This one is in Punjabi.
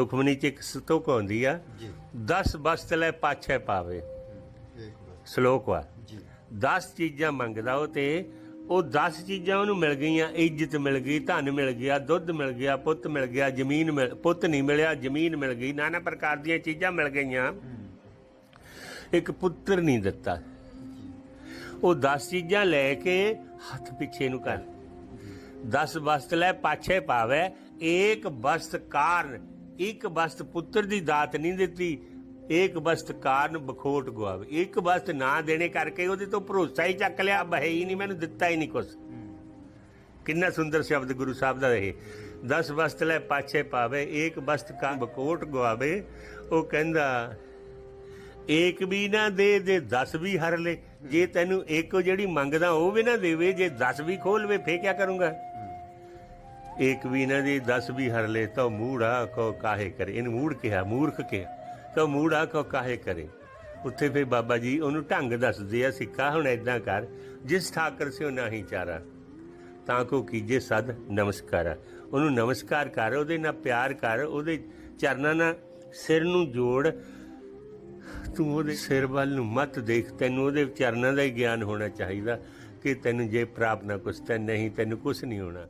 ਸੁਖਮਨੀ ਚ ਇੱਕ ਸਤੁਕ ਹੁੰਦੀ ਆ ਜੀ। 10 ਬਸਤ ਲੈ ਪਾਛੇ ਪਾਵੇ। ਇੱਕ ਸ਼ਲੋਕ ਵਾ ਜੀ। 10 ਚੀਜ਼ਾਂ ਮੰਗਦਾ ਉਹ ਤੇ ਉਹ 10 ਚੀਜ਼ਾਂ ਉਹਨੂੰ ਮਿਲ ਗਈਆਂ ਇੱਜ਼ਤ ਮਿਲ ਗਈ ਧਨ ਮਿਲ ਗਿਆ ਦੁੱਧ ਮਿਲ ਗਿਆ ਪੁੱਤ ਮਿਲ ਗਿਆ ਜ਼ਮੀਨ ਮਿਲ ਪੁੱਤ ਨਹੀਂ ਮਿਲਿਆ ਜ਼ਮੀਨ ਮਿਲ ਗਈ ਨਾਨਾ ਪ੍ਰਕਾਰ ਦੀਆਂ ਚੀਜ਼ਾਂ ਮਿਲ ਗਈਆਂ। ਇੱਕ ਪੁੱਤਰ ਨਹੀਂ ਦਿੱਤਾ। ਉਹ 10 ਚੀਜ਼ਾਂ ਲੈ ਕੇ ਹੱਥ ਪਿੱਛੇ ਨੂੰ ਕਰ। 10 ਬਸਤ ਲੈ ਪਾਛੇ ਪਾਵੇ ਏਕ ਬਸਤ ਕਾਰਨ ਇੱਕ ਬਸਤ ਪੁੱਤਰ ਦੀ ਦਾਤ ਨਹੀਂ ਦਿੱਤੀ ਏਕ ਬਸਤ ਕਾਰਨ ਬਖੋਟ ਗਵਾਵੇ ਇੱਕ ਬਸਤ ਨਾ ਦੇਣੇ ਕਰਕੇ ਉਹਦੇ ਤੋਂ ਭਰੋਸਾ ਹੀ ਚੱਕ ਲਿਆ ਬਹੇ ਹੀ ਨਹੀਂ, ਮੈਨੂੰ ਦਿੱਤਾ ਹੀ ਨਹੀਂ ਕੁਛ। ਕਿੰਨਾ ਸੁੰਦਰ ਸ਼ਬਦ ਗੁਰੂ ਸਾਹਿਬ ਦਾ ਇਹ। 10 ਬਸਤ ਲੈ ਪਾਛੇ ਪਾਵੇ ਏਕ ਬਸਤ ਕਾ ਬਕੋਟ ਗਵਾਵੇ ਉਹ ਕਹਿੰਦਾ ਏਕ ਵੀ ਨਾ ਦੇ ਦੇ 10 ਵੀ ਹਰ ਲੈ। ਜੇ ਤੈਨੂੰ ਇੱਕ ਜਿਹੜੀ ਮੰਗਦਾ ਉਹ ਵੀ ਨਾ ਦੇਵੇ, ਜੇ 10 ਵੀ ਖੋਲਵੇ, ਫੇਰ ਕਿਆ ਕਰੂੰਗਾ? ਏਕ ਵੀ ਨਾ ਦੇ 10 ਵੀ ਹਰ ਲੈ ਤਾਂ ਮੂੜਾ ਕੋ ਕਾਹੇ ਕਰੇ। ਇਹਨੂੰ ਮੂੜ ਕਿਹਾ, ਮੂਰਖ ਕਿਹਾ। ਤਾਂ ਮੂੜਾ ਕੋ ਕਾਹੇ ਕਰੇ। ਉੱਥੇ ਫੇ ਬਾਬਾ ਜੀ ਉਹਨੂੰ ਢੰਗ ਦੱਸਦੇ ਆ ਸਿੱਖਾ ਹੁਣ ਏਦਾਂ ਕਰ, ਜਿਸ ਠਾਕਰ ਸਿਓ ਨਹੀਂ ਚਾਰਾ, ਤਾਂ ਕੋ ਕੀਜੇ ਸਦ ਨਮਸਕਾਰ। ਉਹਨੂੰ ਨਮਸਕਾਰ ਕਰ, ਉਹਦੇ ਨਾਲ ਪਿਆਰ ਕਰ, ਉਹਦੇ ਚਰਨਾਂ ਨਾਲ ਸਿਰ ਨੂੰ ਜੋੜ, ਤੂੰ ਉਹਦੇ ਸਿਰ ਵੱਲ ਨੂੰ ਮਤ ਦੇਖ, ਤੈਨੂੰ ਉਹਦੇ ਚਰਨਾਂ ਦਾ ਹੀ ਗਿਆਨ ਹੋਣਾ ਚਾਹੀਦਾ ਕਿ ਤੈਨੂੰ ਜੇ ਪ੍ਰਾਪਤ ਨਾ ਕੁਛ ਤੇ ਨਹੀਂ, ਤੈਨੂੰ ਕੁਛ ਨਹੀਂ ਹੋਣਾ।